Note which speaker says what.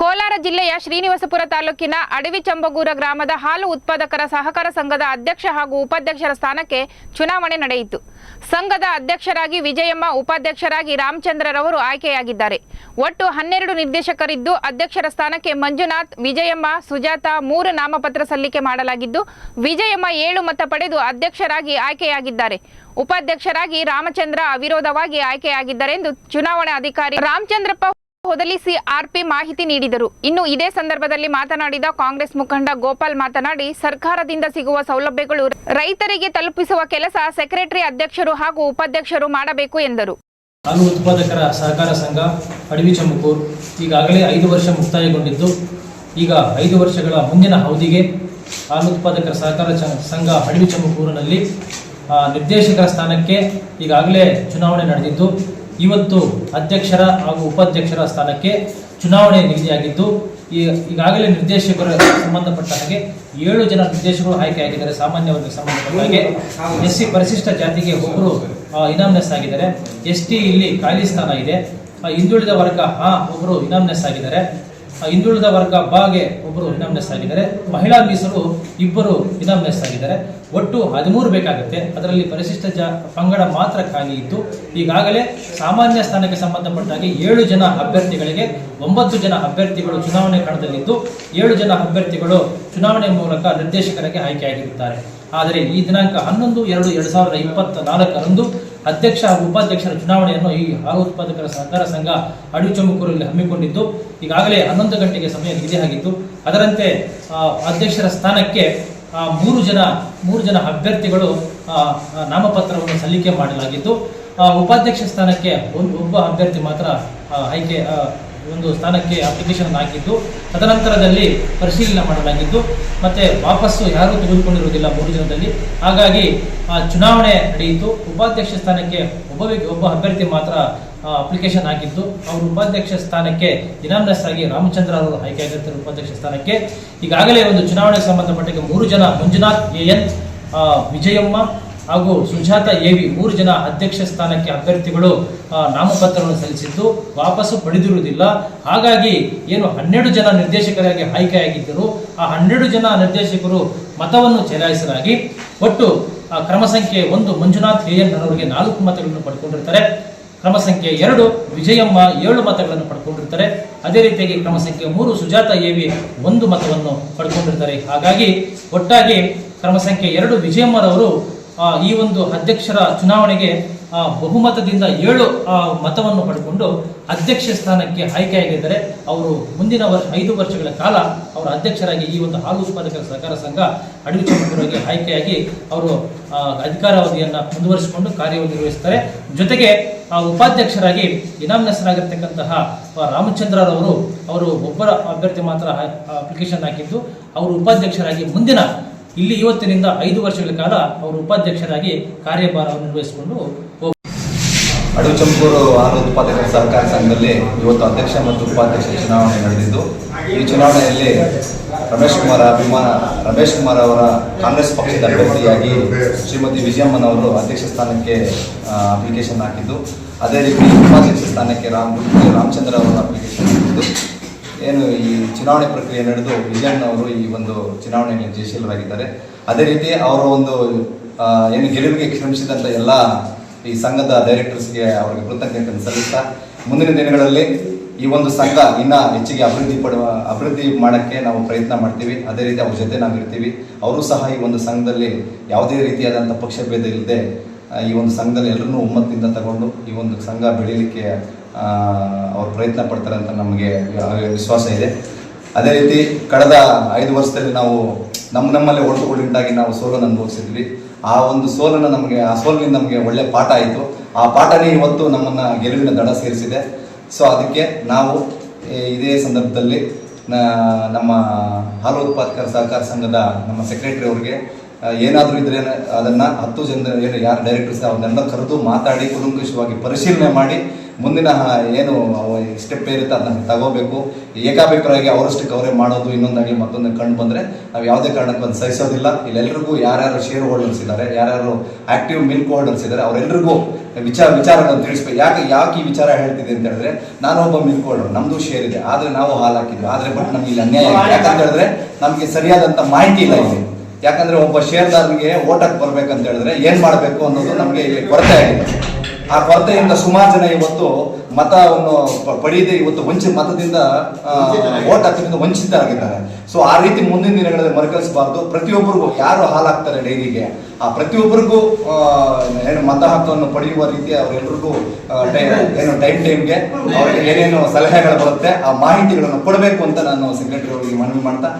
Speaker 1: ಕೋಲಾರ ಜಿಲ್ಲೆಯ ಶ್ರೀನಿವಾಸಪುರ ತಾಲೂಕಿನ ಅಡವಿ ಚಂಬಗೂರ ಗ್ರಾಮದ ಹಾಲು ಉತ್ಪಾದಕರ ಸಹಕಾರ ಸಂಘದ ಅಧ್ಯಕ್ಷ ಹಾಗೂ ಉಪಾಧ್ಯಕ್ಷರ ಸ್ಥಾನಕ್ಕೆ ಚುನಾವಣೆ ನಡೆಯಿತು. ಸಂಘದ ಅಧ್ಯಕ್ಷರಾಗಿ ವಿಜಯಮ್ಮ, ಉಪಾಧ್ಯಕ್ಷರಾಗಿ ರಾಮಚಂದ್ರರವರು ಆಯ್ಕೆಯಾಗಿದ್ದಾರೆ. ಒಟ್ಟು ಹನ್ನೆರಡು ನಿರ್ದೇಶಕರಿದ್ದು ಅಧ್ಯಕ್ಷರ ಸ್ಥಾನಕ್ಕೆ ಮಂಜುನಾಥ್, ವಿಜಯಮ್ಮ, ಸುಜಾತ ಮೂರು ನಾಮಪತ್ರ ಸಲ್ಲಿಕೆ ಮಾಡಲಾಗಿದ್ದು, ವಿಜಯಮ್ಮ ಏಳು ಮತ ಪಡೆದು ಅಧ್ಯಕ್ಷರಾಗಿ ಆಯ್ಕೆಯಾಗಿದ್ದಾರೆ. ಉಪಾಧ್ಯಕ್ಷರಾಗಿ ರಾಮಚಂದ್ರ ಅವಿರೋಧವಾಗಿ ಆಯ್ಕೆಯಾಗಿದ್ದಾರೆ ಎಂದು ಚುನಾವಣಾ ಅಧಿಕಾರಿ ರಾಮಚಂದ್ರಪ್ಪ ಹೊದಲಿಸಿ ಆರ್ಪಿ ಮಾಹಿತಿ ನೀಡಿದರು. ಇನ್ನು ಇದೇ ಸಂದರ್ಭದಲ್ಲಿ ಮಾತನಾಡಿದ ಕಾಂಗ್ರೆಸ್ ಮುಖಂಡ ಗೋಪಾಲ್ ಮಾತನಾಡಿ, ಸರ್ಕಾರದಿಂದ ಸಿಗುವ ಸೌಲಭ್ಯಗಳು ರೈತರಿಗೆ ತಲುಪಿಸುವ ಕೆಲಸ ಸೆಕ್ರೆಟರಿ ಅಧ್ಯಕ್ಷರು ಹಾಗೂ ಉಪಾಧ್ಯಕ್ಷರು ಮಾಡಬೇಕು ಎಂದರು.
Speaker 2: ಹಾಲು ಉತ್ಪಾದಕರ ಸಹಕಾರ ಸಂಘ ಅಡವಿ ಚಮಕೂರು ಈಗಾಗಲೇ ಐದು ವರ್ಷ ಮುಕ್ತಾಯಗೊಂಡಿದ್ದು, ಈಗ ಐದು ವರ್ಷಗಳ ಮುಂದಿನ ಅವಧಿಗೆ ಹಾಲು ಉತ್ಪಾದಕರ ಸಹಕಾರ ಸಂಘ ಅಡವಿ ಚಮಕೂರಿನಲ್ಲಿ ನಿರ್ದೇಶಕರ ಸ್ಥಾನಕ್ಕೆ ಈಗಾಗಲೇ ಚುನಾವಣೆ ನಡೆದಿದ್ದು ಇವತ್ತು ಅಧ್ಯಕ್ಷರ ಹಾಗೂ ಉಪಾಧ್ಯಕ್ಷರ ಸ್ಥಾನಕ್ಕೆ ಚುನಾವಣೆ ನಿಗದಿಯಾಗಿದ್ದು, ಈ ಈಗಾಗಲೇ ನಿರ್ದೇಶಕರ ಸಂಬಂಧಪಟ್ಟ ಹಾಗೆ ಏಳು ಜನ ನಿರ್ದೇಶಕರು ಆಯ್ಕೆಯಾಗಿದ್ದಾರೆ ಸಾಮಾನ್ಯ ವರ್ಗಕ್ಕೆ ಸಂಬಂಧಪಟ್ಟ ಹಾಗೆ. ಎಸ್ ಸಿ ಪರಿಶಿಷ್ಟ ಜಾತಿಗೆ ಒಬ್ಬರು ಇನಾಮ್ನೆಸ್ ಆಗಿದ್ದಾರೆ. ಎಸ್ ಟಿ ಇಲ್ಲಿ ಖಾಲಿ ಸ್ಥಾನ ಇದೆ. ಹಿಂದುಳಿದ ವರ್ಗ, ಆ ಒಬ್ಬರು ಇನಾಮ್ನೆಸ್ ಆಗಿದ್ದಾರೆ. ಹಿಂದುಳಿದ ವರ್ಗ ಬಾಗೆ ಒಬ್ಬರು ಇನಾಮ್ನೆಸ್ ಆಗಿದ್ದಾರೆ. ಮಹಿಳಾ ಮೀಸಲು ಇಬ್ಬರು ಇನಾಮ್ನೆಸ್ ಆಗಿದ್ದಾರೆ. ಒಟ್ಟು ಹದಿಮೂರು ಬೇಕಾಗುತ್ತೆ. ಅದರಲ್ಲಿ ಪರಿಶಿಷ್ಟ ಜ, ಪಂಗಡ ಮಾತ್ರ ಖಾಲಿ ಇತ್ತು ಈಗಾಗಲೇ ಸಾಮಾನ್ಯ ಸ್ಥಾನಕ್ಕೆ ಸಂಬಂಧಪಟ್ಟ ಹಾಗೆ ಏಳು ಜನ ಅಭ್ಯರ್ಥಿಗಳಿಗೆ ಒಂಬತ್ತು ಜನ ಅಭ್ಯರ್ಥಿಗಳು ಚುನಾವಣೆ ಕಣದಲ್ಲಿದ್ದು, ಏಳು ಜನ ಅಭ್ಯರ್ಥಿಗಳು ಚುನಾವಣೆ ಮೂಲಕ ನಿರ್ದೇಶಕರಿಗೆ ಆಯ್ಕೆಯಾಗಿರುತ್ತಾರೆ ಆದರೆ ಈ ದಿನಾಂಕ ಹನ್ನೊಂದು ಎರಡು ಎರಡು ಸಾವಿರದ ಇಪ್ಪತ್ತ ನಾಲ್ಕರಂದು ಅಧ್ಯಕ್ಷ ಹಾಗೂ ಉಪಾಧ್ಯಕ್ಷರ ಚುನಾವಣೆಯನ್ನು ಈ ಹಾಲು ಉತ್ಪಾದಕರ ಸಹಕಾರ ಸಂಘ ಅಡಿ ಚಮಕೂರಲ್ಲಿ ಹಮ್ಮಿಕೊಂಡಿದ್ದು ಈಗಾಗಲೇ ಹನ್ನೊಂದು ಗಂಟೆಗೆ ಸಮಯ ನಿಗದಿಯಾಗಿದ್ದು ಅದರಂತೆ ಆ, ಅಧ್ಯಕ್ಷರ ಸ್ಥಾನಕ್ಕೆ ಮೂರು ಜನ ಮೂರು ಜನ ಅಭ್ಯರ್ಥಿಗಳು ನಾಮಪತ್ರವನ್ನು ಸಲ್ಲಿಕೆ ಮಾಡಲಾಗಿದ್ದು ಉಪಾಧ್ಯಕ್ಷ ಸ್ಥಾನಕ್ಕೆ ಒಬ್ಬ ಅಭ್ಯರ್ಥಿ ಮಾತ್ರ ಆಯ್ಕೆ ಒಂದು ಸ್ಥಾನಕ್ಕೆ ಅಪ್ಲಿಕೇಶನ್ ಹಾಕಿದ್ದು ತದನಂತರದಲ್ಲಿ ಪರಿಶೀಲನೆ ಮಾಡಲಾಗಿದ್ದು, ಮತ್ತೆ ವಾಪಸ್ಸು ಯಾರೂ ತೆಗೆದುಕೊಂಡಿರುವುದಿಲ್ಲ ಮೂರು ಜನದಲ್ಲಿ ಹಾಗಾಗಿ, ಆ ಚುನಾವಣೆ ನಡೆಯಿತು. ಉಪಾಧ್ಯಕ್ಷ ಸ್ಥಾನಕ್ಕೆ ಒಬ್ಬ ಒಬ್ಬ ಅಭ್ಯರ್ಥಿ ಮಾತ್ರ ಅಪ್ಲಿಕೇಶನ್ ಹಾಕಿದ್ದು ಅವರು ಉಪಾಧ್ಯಕ್ಷ ಸ್ಥಾನಕ್ಕೆ ದಿನಾಮ್ನಸ್ ಆಗಿ ರಾಮಚಂದ್ರ ಅವರು ಆಯ್ಕೆಯಾಗಿರ್ತಾರೆ ಉಪಾಧ್ಯಕ್ಷ ಸ್ಥಾನಕ್ಕೆ. ಈಗಾಗಲೇ ಒಂದು ಚುನಾವಣೆಗೆ ಸಂಬಂಧಪಟ್ಟಿಗೆ ಮೂರು ಜನ ಮಂಜುನಾಥ್ ಎ ಎನ್ ವಿಜಯಮ್ಮ ಹಾಗೂ ಸುಜಾತ ಎವಿ ಮೂರು ಜನ ಅಧ್ಯಕ್ಷ ಸ್ಥಾನಕ್ಕೆ ಅಭ್ಯರ್ಥಿಗಳು ನಾಮಪತ್ರವನ್ನು ಸಲ್ಲಿಸಿದ್ದು ವಾಪಸ್ಸು ಪಡೆದಿರುವುದಿಲ್ಲ. ಹಾಗಾಗಿ ಏನು ಹನ್ನೆರಡು ಜನ ನಿರ್ದೇಶಕರಾಗಿ ಆಯ್ಕೆಯಾಗಿದ್ದರು. ಆ ಹನ್ನೆರಡು ಜನ ನಿರ್ದೇಶಕರು ಮತವನ್ನು ಚಲಾಯಿಸಲಾಗಿ ಒಟ್ಟು ಕ್ರಮ ಸಂಖ್ಯೆ ಒಂದು ಮಂಜುನಾಥ್ ಎ ಎನ್ ಅವರಿಗೆ ನಾಲ್ಕು ಮತಗಳನ್ನು ಪಡ್ಕೊಂಡಿರ್ತಾರೆ. ಕ್ರಮ ಸಂಖ್ಯೆ ಎರಡು ವಿಜಯಮ್ಮ ಏಳು ಮತಗಳನ್ನು ಪಡ್ಕೊಂಡಿರ್ತಾರೆ. ಅದೇ ರೀತಿಯಾಗಿ ಕ್ರಮ ಸಂಖ್ಯೆ ಮೂರು ಸುಜಾತ ಎವಿ ಒಂದು ಮತವನ್ನು ಪಡ್ಕೊಂಡಿರ್ತಾರೆ. ಹಾಗಾಗಿ ಒಟ್ಟಾಗಿ ಕ್ರಮ ಸಂಖ್ಯೆ ಎರಡು ವಿಜಯಮ್ಮರವರು ಈ ಒಂದು ಅಧ್ಯಕ್ಷರ ಚುನಾವಣೆಗೆ ಬಹುಮತದಿಂದ ಏಳು ಮತವನ್ನು ಪಡೆದುಕೊಂಡು ಅಧ್ಯಕ್ಷ ಸ್ಥಾನಕ್ಕೆ ಆಯ್ಕೆಯಾಗಿದ್ದರೆ. ಅವರು ಮುಂದಿನ ವರ್ಷ, ಐದು ವರ್ಷಗಳ ಕಾಲ ಅವರ ಅಧ್ಯಕ್ಷರಾಗಿ ಈ ಒಂದು ಹಾಲು ಉತ್ಪಾದಕರ ಸಹಕಾರ ಸಂಘ ಅಡವಿ ಆಯ್ಕೆಯಾಗಿ ಅವರು ಅಧಿಕಾರಾವಧಿಯನ್ನು ಮುಂದುವರಿಸಿಕೊಂಡು ಕಾರ್ಯವನ್ನು ನಿರ್ವಹಿಸ್ತಾರೆ ಜೊತೆಗೆ, ಆ, ಉಪಾಧ್ಯಕ್ಷರಾಗಿ ಇನಾಮಿನಸರಾಗಿರ್ತಕ್ಕಂತಹ ರಾಮಚಂದ್ರರವರು ಅವರು ಒಬ್ಬರ ಅಭ್ಯರ್ಥಿ ಮಾತ್ರ ಅಪ್ಲಿಕೇಶನ್ ಹಾಕಿದ್ದು. ಅವರು ಉಪಾಧ್ಯಕ್ಷರಾಗಿ ಮುಂದಿನ ಇಲ್ಲಿ ಇವತ್ತಿನಿಂದ ಐದು ವರ್ಷಗಳ ಕಾಲ ಅವರು ಉಪಾಧ್ಯಕ್ಷರಾಗಿ ಕಾರ್ಯಭಾರವನ್ನು ನಿರ್ವಹಿಸಿಕೊಂಡು
Speaker 3: ಅಡುಚಂಪೂರು ಆಹಾರ ಉತ್ಪಾದಕರ ಸಹಕಾರ ಸಂಘದಲ್ಲಿ ಇವತ್ತು ಅಧ್ಯಕ್ಷ ಮತ್ತು ಉಪಾಧ್ಯಕ್ಷ ಚುನಾವಣೆ ನಡೆದಿದ್ದು, ಈ ಚುನಾವಣೆಯಲ್ಲಿ ರಮೇಶ್ ಕುಮಾರ್ ಅಭಿಮಾನ, ರಮೇಶ್ ಕುಮಾರ್ ಅವರ ಕಾಂಗ್ರೆಸ್ ಪಕ್ಷದ ಅಭ್ಯರ್ಥಿಯಾಗಿ ಶ್ರೀಮತಿ ವಿಜಯಮ್ಮನ್ ಅವರು ಅಧ್ಯಕ್ಷ ಸ್ಥಾನಕ್ಕೆ ಅಪ್ಲಿಕೇಶನ್ ಹಾಕಿದ್ದು. ಅದೇ ರೀತಿ ಉಪಾಧ್ಯಕ್ಷ ಸ್ಥಾನಕ್ಕೆ ರಾಮ್, ರಾಮಚಂದ್ರ ಅವರು ಅಪ್ಲಿಕೇಶನ್ ಹಾಕಿದ್ದು. ಏನು ಚುನಾವಣೆ ಪ್ರಕ್ರಿಯೆ ನಡೆದು ವಿಜಯಣ್ಣ ಅವರು ಈ ಒಂದು ಚುನಾವಣೆಯಲ್ಲಿ ಜಯಶೀಲರಾಗಿದ್ದಾರೆ. ಅದೇ ರೀತಿ ಅವರ ಒಂದು ಏನು ಗೆಲುವಿಗೆ ಶ್ರಮಿಸಿದಂಥ ಎಲ್ಲ ಈ ಸಂಘದ ಡೈರೆಕ್ಟರ್ಸ್ಗೆ ಅವರಿಗೆ ಕೃತಜ್ಞತೆಯನ್ನು ಸಲ್ಲಿಸ್ತಾ, ಮುಂದಿನ ದಿನಗಳಲ್ಲಿ ಈ ಒಂದು ಸಂಘ ಇನ್ನ ಹೆಚ್ಚಿಗೆ ಅಭಿವೃದ್ಧಿ ಪಡುವ, ಅಭಿವೃದ್ಧಿ ಮಾಡೋಕ್ಕೆ ನಾವು ಪ್ರಯತ್ನ ಮಾಡ್ತೀವಿ. ಅದೇ ರೀತಿ ಅವ್ರ ಜೊತೆ ನಾವು ಇರ್ತೀವಿ. ಅವರು ಸಹ ಈ ಒಂದು ಸಂಘದಲ್ಲಿ ಯಾವುದೇ ರೀತಿಯಾದಂಥ ಪಕ್ಷಭೇದ ಇಲ್ಲದೆ ಈ ಒಂದು ಸಂಘದಲ್ಲಿ ಎಲ್ಲರನ್ನೂ ಒಮ್ಮತ್ತಿಂದ ತಗೊಂಡು ಈ ಒಂದು ಸಂಘ ಬೆಳೀಲಿಕ್ಕೆ ಅವ್ರು ಪ್ರಯತ್ನ ಪಡ್ತಾರೆ ಅಂತ ನಮಗೆ ವಿಶ್ವಾಸ ಇದೆ. ಅದೇ ರೀತಿ ಕಳೆದ ಐದು ವರ್ಷದಲ್ಲಿ ನಾವು ನಮ್ಮ ನಮ್ಮಲ್ಲೇ ಒಳತುಗಳಿಂದಾಗಿ ನಾವು ಸೋಲನ್ನು ಅನುಭವಿಸಿದ್ವಿ. ಆ ಒಂದು ಸೋಲನ್ನು ನಮಗೆ, ಆ ಸೋಲಿನಿಂದ ನಮಗೆ ಒಳ್ಳೆ ಪಾಠ ಆಯಿತು. ಆ ಪಾಠನೇ ಇವತ್ತು ನಮ್ಮನ್ನು ಗೆಲುವಿನ ದಡ ಸೇರಿಸಿದೆ. ಸೊ ಅದಕ್ಕೆ ನಾವು ಇದೇ ಸಂದರ್ಭದಲ್ಲಿ ನಮ್ಮ ಹಾಲು ಉತ್ಪಾದಕರ ಸಹಕಾರ ಸಂಘದ ನಮ್ಮ ಸೆಕ್ರೆಟರಿ ಅವರಿಗೆ ಏನಾದರೂ ಇದ್ರೆ ಅದನ್ನು ಹತ್ತು ಜನ ಏನು ಯಾರು ಡೈರೆಕ್ಟರ್ಸ್ ಅವನ್ನೆಲ್ಲ ಕರೆದು ಮಾತಾಡಿ, ಕುಲಂಕುಷವಾಗಿ ಪರಿಶೀಲನೆ ಮಾಡಿ ಮುಂದಿನ ಏನು ಸ್ಟೆಪ್ ಇರುತ್ತೆ, ಅದನ್ನ ತಗೋಬೇಕು. ಏಕಾಭಿಪ್ರಾಯವಾಗಿ ಅವರಷ್ಟಕ್ಕೆ ಅವರೇ ಮಾಡೋದು, ಇನ್ನೊಂದಾಗಲಿ ಮತ್ತೊಂದು ಕಂಡು ಬಂದರೆ, ನಾವು ಯಾವುದೇ ಕಾರಣಕ್ಕೆ ಒಂದು ಸಹಿಸೋದಿಲ್ಲ. ಇಲ್ಲೆಲ್ರಿಗೂ ಯಾರ್ಯಾರು ಶೇರ್ ಹೋಲ್ಡರ್ಸ್ ಇದ್ದಾರೆ ಯಾರ್ಯಾರು ಆಕ್ಟಿವ್ ಮಿಲ್ಕ್ ಹೋಲ್ಡರ್ಸ್ ಇದ್ದಾರೆ ಅವರೆಲ್ಲರಿಗೂ ವಿಚಾರ, ವಿಚಾರಗಳನ್ನು ತಿಳಿಸ್ಬೇಕು. ಯಾಕೆ ಯಾಕೆ ಈ ವಿಚಾರ ಹೇಳ್ತಿದೆ ಅಂತ ಹೇಳಿದ್ರೆ, ನಾನು ಒಬ್ಬ ಮಿಲ್ಕ್ ಹೋಲ್ಡರ್ ನಮ್ದು ಶೇರ್ ಇದೆ, ಆದ್ರೆ ನಾವು ಹಾಲು ಹಾಕಿದ್ವಿ ಆದ್ರೆ ಬಟ್ ನಮ್ಗೆ ಇಲ್ಲಿ ಅನ್ಯಾಯ. ಯಾಕಂತ ಹೇಳಿದ್ರೆ, ನಮಗೆ ಸರಿಯಾದಂತ ಮಾಹಿತಿ ಇಲ್ಲ ಇಲ್ಲಿ. ಯಾಕಂದ್ರೆ ಒಬ್ಬ ಶೇರ್ದಾರನಿಗೆ ಓಟಕ್ಕೆ ಬರ್ಬೇಕಂತ ಹೇಳಿದ್ರೆ, ಏನು ಮಾಡಬೇಕು ಅನ್ನೋದು ನಮಗೆ ಇಲ್ಲಿ ಕೊರತೆ ಆಗಿದೆ. ಆ ಕೊರತೆಯಿಂದ ಸುಮಾರು ಜನ ಇವತ್ತು ಮತವನ್ನು ಪಡೆಯದೆ ಇವತ್ತು ವಂಚಿತ ಮತದಿಂದ ಓಟ್ ಹಾಕೋದ್ರಿಂದ ವಂಚಿತರಾಗಿದ್ದಾರೆ. ಸೊ ಆ ರೀತಿ ಮುಂದಿನ ದಿನಗಳಲ್ಲಿ ಮರುಕಳಿಸಬಾರ್ದು. ಪ್ರತಿಯೊಬ್ಬರಿಗೂ ಯಾರು ಹಾಲಾಗ್ತಾರೆ ಡೈರಿಗೆ? ಆ ಪ್ರತಿಯೊಬ್ಬರಿಗೂ ಏನು ಮತ ಹಕ್ಕನ್ನು ಪಡೆಯುವ ರೀತಿ ಅವರೆಲ್ಲರಿಗೂ ಏನು ಟೈಮ್ ಟೈಮ್ಗೆ ಅವರಿಗೆ ಏನೇನು ಸಲಹೆಗಳು ಬರುತ್ತೆ ಆ ಮಾಹಿತಿಗಳನ್ನು ಕೊಡಬೇಕು ಅಂತ ನಾನು ಸೆಕ್ರೆಟರಿ ಅವರಿಗೆ ಮನವಿ ಮಾಡ್ತಾ